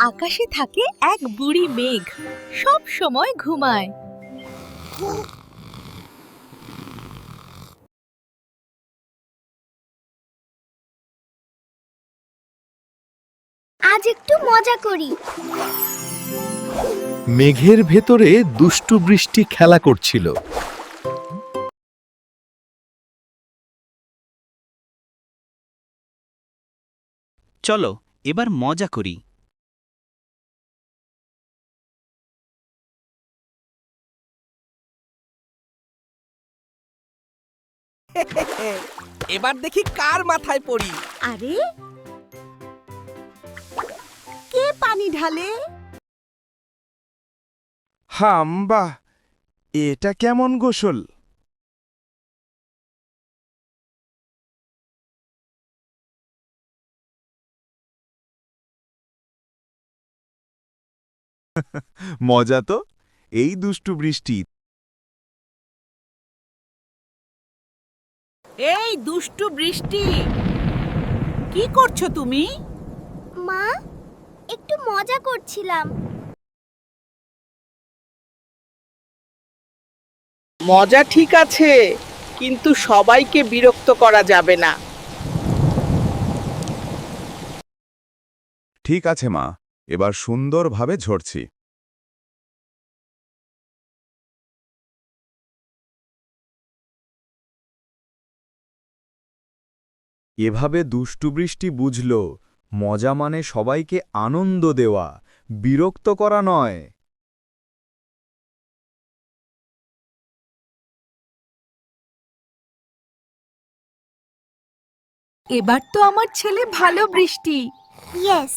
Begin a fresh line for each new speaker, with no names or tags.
আকাশে থাকে এক বুড়ি মেঘ। সব সময় ঘুমায়।
আজ একটু মজা করি।
মেঘের ভেতরে দুষ্টু বৃষ্টি খেলা করছিল।
চলো এবার মজা করি।
এবার দেখি কার মাথায় পড়ি।
আরে? কে পানি ঢালে?
হাম্বা এটা কেমন গোসল? মজা তো এই দুষ্টু বৃষ্টি।
এই দুষ্টু বৃষ্টি। কি করছ তুমি?
মা একটু মজা করছিলাম।
মজা ঠিক আছে কিন্তু সবাইকে বিরক্ত করা যাবে না।
ঠিক আছে মা এবার সুন্দরভাবে ঝরছি। এভাবে দুষ্টু বৃষ্টি বুঝল মজা মানে সবাইকে আনন্দ দেওয়া বিরক্ত করা নয়।
এবার তো আমার ছেলে ভালো বৃষ্টি।
ইয়েস